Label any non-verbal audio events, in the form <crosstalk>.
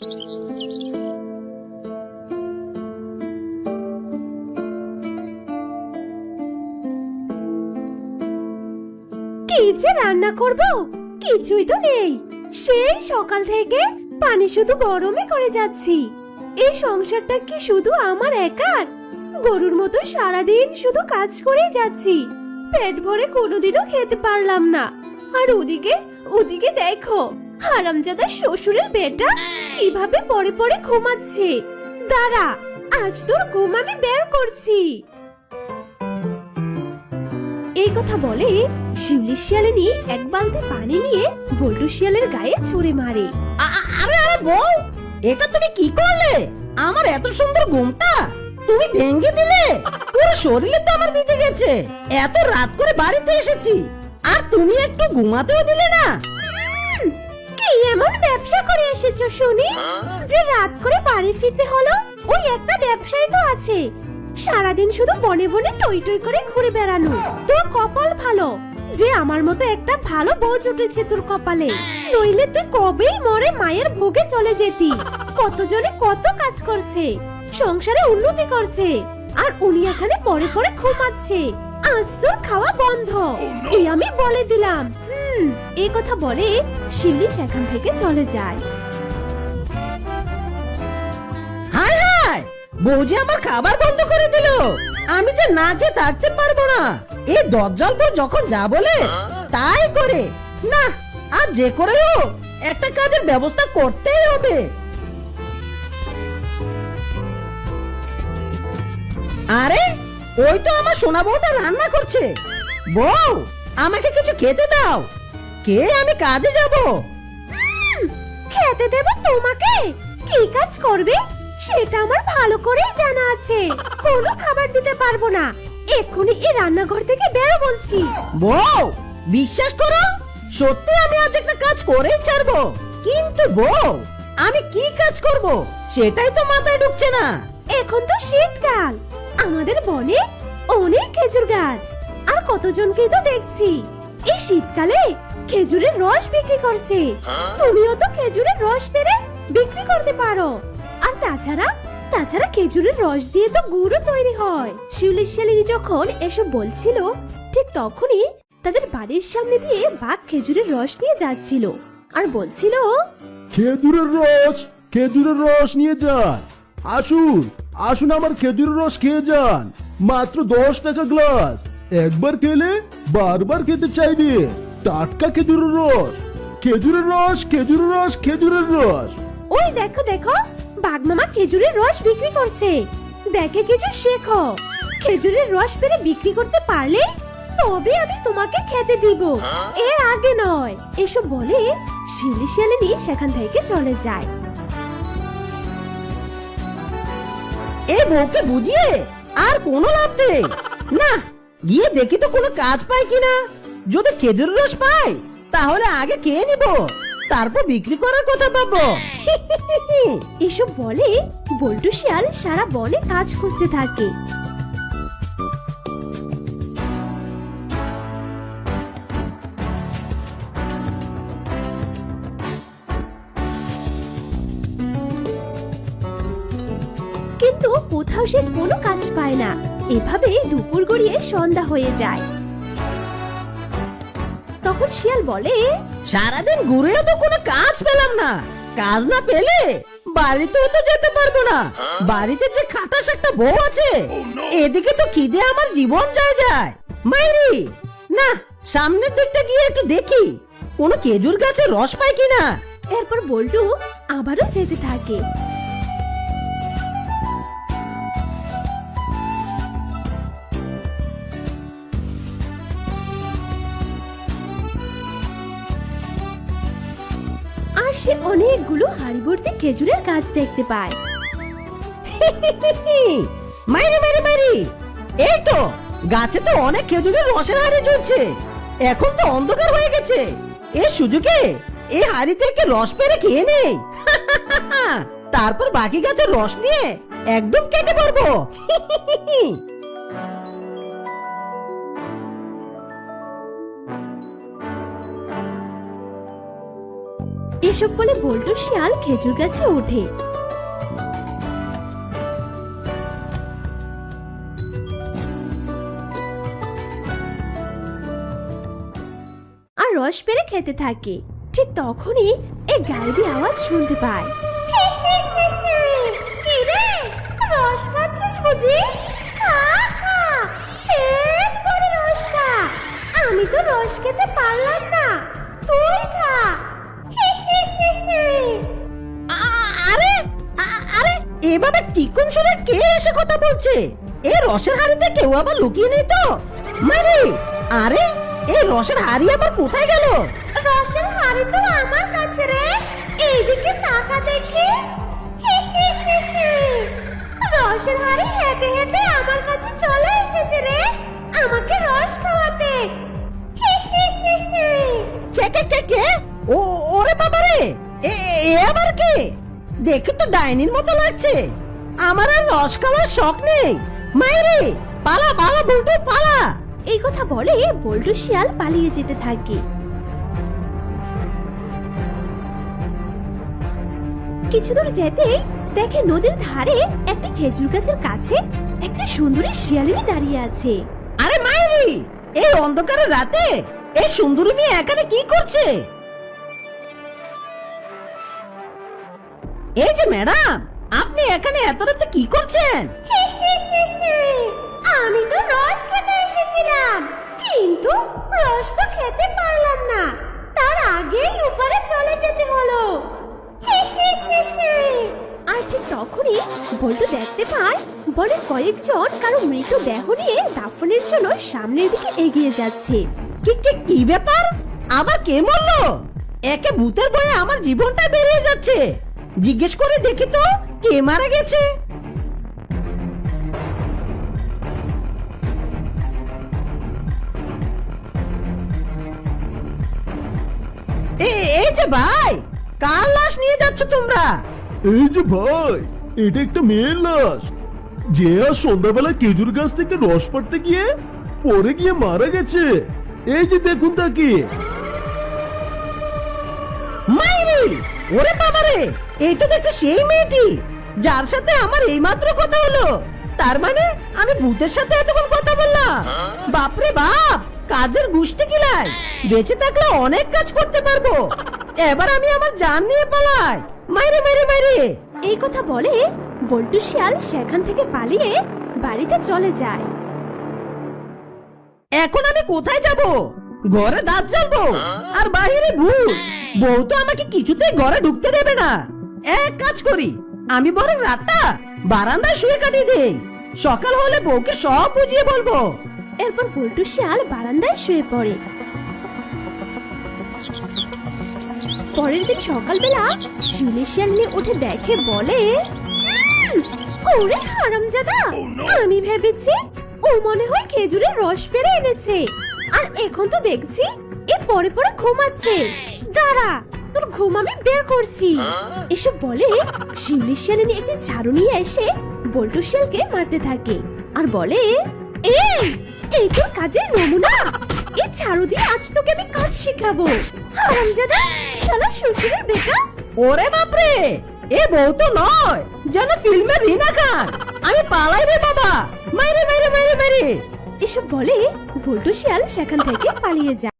কি যে রান্না করব? কিছুই তো নেই। সেই সকাল থেকে পানি শুধু গরমে করে যাচ্ছি। এই সংসারটা কি শুধু আমার একার? গরুর মতো সারাদিন শুধু কাজ করেই যাচ্ছি। পেট ভরে কোনোদিনও খেতে পারলাম না। আর ওদিকে ওদিকে দেখো। হারামজাদা শ্বশুরের বেটা? কীভাবে পরে পরে ঘুমাচ্ছে? দাঁড়া, আজ তোর ঘুম আমি বের করছি। এই কথা বলে শিউলি শিয়ালিনী এক বালতি পানি নিয়ে বল্টু শিয়ালের গায়ে ছুঁড়ে মারে। আরে আরে, বউ, এটা তুমি কি করলে? আমার এত সুন্দর ঘুমটা তুমি ভেঙে দিলে? পুরো শরীরে তো আমার ভিজে গেছে। এত রাত করে বাড়িতে এসেছি। আর তুমি একটু ঘুমাতেও দিলে না? এমন ব্যবসা করে এসেছ, শুনি? যে রাত করে বাড়ি ফিরতে হলো, ওই একটা ব্যবসায়ী তো আছে। সারাদিন শুধু বনে বনে টই টই করে ঘুরে বেড়ানো। তোর কপাল ভালো। যে আমার মতো একটা ভালো বউ জুটেছে তোর কপালে। নইলে তুই কবেই মরে মায়ের ভোগে চলে যেতি। কতজনে কত কাজ করছে। সংসারে উন্নতি করছে। আর উনি এখানে পরে পরে ঘুমাচ্ছে। আজ তোর খাওয়া বন্ধ। এই আমি বলে দিলাম। এই কথা বলে শিউলি সেখান থেকে চলে যায়। হায় হায় যে আমার খাবার বন্ধ করে দিল। আমি যে না খেয়ে থাকতে পারব না। এই দজ্জাল বউ যখন যা বলে, তাই করে। না, আর যে করে হোক, একটা কাজের ব্যবস্থা করতেই হবে। আরে, ওই তো আমার সোনা বউটা রান্না করছে। বউ, আমাকে কিছু খেতে দাও। কে আমি কাজে যাব? খেতে দেব তোমাকে। কি কাজ করবে? সেটা আমার ভালো করেই জানা আছে। কোনো খাবার দিতে পারব না। এক্ষুনি এই রান্নাঘর থেকে বেরো বলছি। বউ বিশ্বাস করো সত্যি আমি আজ একটা কাজ করেই ছাড়বো। কিন্তু বউ আমি কি কাজ করব? সেটাই তো মাথায় ঢুকছে না। এখন তো শীতকাল। আমাদের বনে অনেক খেজুর গাছ। আর কতজনকেই তো দেখছি। শীতকালে খেজুরের রস বিক্রি করছে। তুমিও তো খেজুরের রস পেরে বিক্রি করতে পারো। আর তাছাড়া তাছাড়া খেজুরের রস দিয়ে তো গুড়ও তৈরি হয়। শিউলি শিয়ালিনী যখন এসব বলছিল, ঠিক তখনই তাদের বাড়ির সামনে দিয়ে বাঘ খেজুরের রস নিয়ে যাচ্ছিল আর বলছিল, খেজুরের রস খেজুরের রস নিয়ে যান। আসুন আসুন আমার খেজুরের রস খেয়ে যান। মাত্র দশ টাকা গ্লাস একবার খেলে বারবার খেতে চাইবে। টাটকা খেজুরের রস খেজুরের রস খেজুরের রস খেজুরের রস। ওই দেখো দেখো বাঘ মামা খেজুরের রস বিক্রি করছে। দেখে কিছু শেখো। খেজুরের রস পেরে বিক্রি করতে পারলে তবে আমি তোমাকে খেতে দিব। এর আগে নয়। এসব বলে শিলি শিয়ালিনী সেখান থেকে চলে যায়। এই বউকে বুঝিয়ে আর কোনো লাভ নেই। না গিয়ে দেখি তো কোনো কাজ পাই কিনা। যদি খেজুর রস পাই, তাহলে আগে খেয়ে নিব, তারপর বিক্রি করার কথা ভাববো। <laughs> এসব বলে বল্টু শিয়াল সারা বনে কাজ খুঁজতে থাকে। কিন্তু কোথাও সে কোনো কাজ পায় না। এভাবে দুপুর গড়িয়ে সন্ধ্যা হয়ে যায়। তখন শিয়াল বলে সারাদিন ঘুরেও তো কোনো কাজ পেলাম না। কাজ না পেলে বাড়িতেও তো যেতে পারব না। বাড়িতে যে খাটাস একটা বউ আছে এদিকে তো খিদে আমার জীবন যায় যায়। মাইরি না সামনের দিকটা গিয়ে একটু দেখি। কোনো খেজুর গাছে রস পাই কিনা? এরপর বল্টু আবারও যেতে থাকে। আর সে অনেকগুলো হাড়ি ভর্তি খেজুরের গাছ দেখতে পায়। তো, গাছে তো অনেক খেজুরের রসের হাড়ি ঝুলছে। এখন তো অন্ধকার হয়ে গেছে। এ সুযোগে এই হাড়ি থেকে রস পেরে খেয়ে নেই তারপর বাকি গাছের রস নিয়ে একদম কেটে পড়ব এসব বলে বল্টু শিয়াল খেজুর গাছে ওঠে। আর রস পেরে খেতে থাকে। ঠিক তখনই এক গাইবি আওয়াজ শুনতে পায়। রস খাচ্ছিস বুঝি? আমি তো রস খেতে পারলাম না। তুই এভাবে চিকন সুরে কে এসে কথা বলছে? এই রসের হাড়িতে কেউ আবার লুকিয়ে নেই তো? মারে আরে এই রসের হাড়ি আবার কোথায় গেল? রসের হাড়ি তো আমার কাছে রে। এইদিকে তাকা দেখি। রসের হাড়ি হেঁটে হেঁটে আমার কাছে চলে এসেছে রে। আমাকে রস খাওয়াতে। কে কে কে কে? ও ওরে বাবা রে এ এ আবার কে? দেখে তো ডাইনির মতো লাগছে। আমার আর রস খাওয়ার শখ নেই। মাইরে পালা পালা বলটু পালা। এই কথা বলে বল্টু শিয়াল পালিয়ে যেতে থাকে। কিছু দূর যেতেই দেখে নদীর ধারে একটি খেজুর গাছের কাছে একটা সুন্দরী শিয়ালিনী দাঁড়িয়ে আছে। আরে মাইরি এই অন্ধকারের রাতে এই সুন্দরী মেয়ে এখানে কি করছে? এই যে ম্যাডাম আপনি এখানে এত রাতে কি করছেন? <laughs> আমি তো রস খেতে এসেছিলাম কিন্তু রস তো খেতে পারলাম না। তার আগেই উপরে চলে যেতে হলো। <laughs> আর ঠিক তখনই বল্টু দেখতে পায় বনের কয়েকজন কারও মৃত দেহ নিয়ে দাফনের জন্য সামনের দিকে এগিয়ে যাচ্ছে। কি কি কি ব্যাপার? আবার কে মরলো? একে ভূতের ভয়ে আমার জীবনটা বেরিয়ে যাচ্ছে। জিজ্ঞেস করে দেখি তো কে মারা গেছে? এই যে ভাই কার লাশ নিয়ে যাচ্ছ তোমরা? এই যে ভাই এটা একটা মেয়ের লাশ। যে আজ সন্ধ্যাবেলা খেজুর গাছ থেকে রস পাড়তে গিয়ে পরে গিয়ে মারা গেছে। এই যে দেখুন তাকে। মাইরি ওরে বাবারে! এই তো দেখছি সেই মেয়েটি। যার সাথে আমার এইমাত্র কথা হলো। তার মানে আমি ভূতের সাথে এতক্ষণ কথা বললাম। বাপরে বাপ কাজের গুষ্টি কিলাই বেঁচে থাকলে অনেক কাজ করতে পারব। এবার আমি আমার জান নিয়ে পালাই। মাইরে মাইরে মাইরে। এই কথা বলে বল্টু শিয়াল সেখান থেকে পালিয়ে বাড়িতে চলে যায়। এখন আমি কোথায় যাব? ঘরে দাঁত জ্বালবো। আর বাহিরে ভূত। বউ তো আমাকে কিছুতেই ঘরে ঢুকতে দেবে না। এক কাজ করি আমি বরং রাতটা বারান্দায় শুয়ে কাটিয়ে দেই। সকাল হলে বউকে সব বুঝিয়ে বলব। এরপর বল্টু শিয়াল বারান্দায় শুয়ে পড়ে। পরের দিন সকালবেলা শিউলি শিয়াল নিয়ে উঠে দেখে বলে "উম, ওরে হারামজাদা আমি ভেবেছি ও মনে হয় খেজুরের রস পেরে এনেছে। আর এখন তো দেখছি এ পরে পরে ঘুমাচ্ছে। দাঁড়া তোর ঘুম আমি বের করছি। এসব বলে শিউলি শিয়ালিনী একটি ঝাড়ু নিয়ে এসে বল্টু শিয়ালকে মারতে থাকে। আর বলে এই এই তোর কাজের নমুনা। এই ঝাড়ু দিয়ে আজ তোকে আমি কাজ শেখাবো। হারামজাদা শালা শ্বশুরের বেটা? ওরে বাপরে এ বউ তো নয় যেন ফিল্মের রিনা খান। আমি পালাই রে বাবা। মাইরে মাইরে মাইরে মাইরে। এসব বলে বল্টু শিয়াল সেখান থেকে পালিয়ে যায়।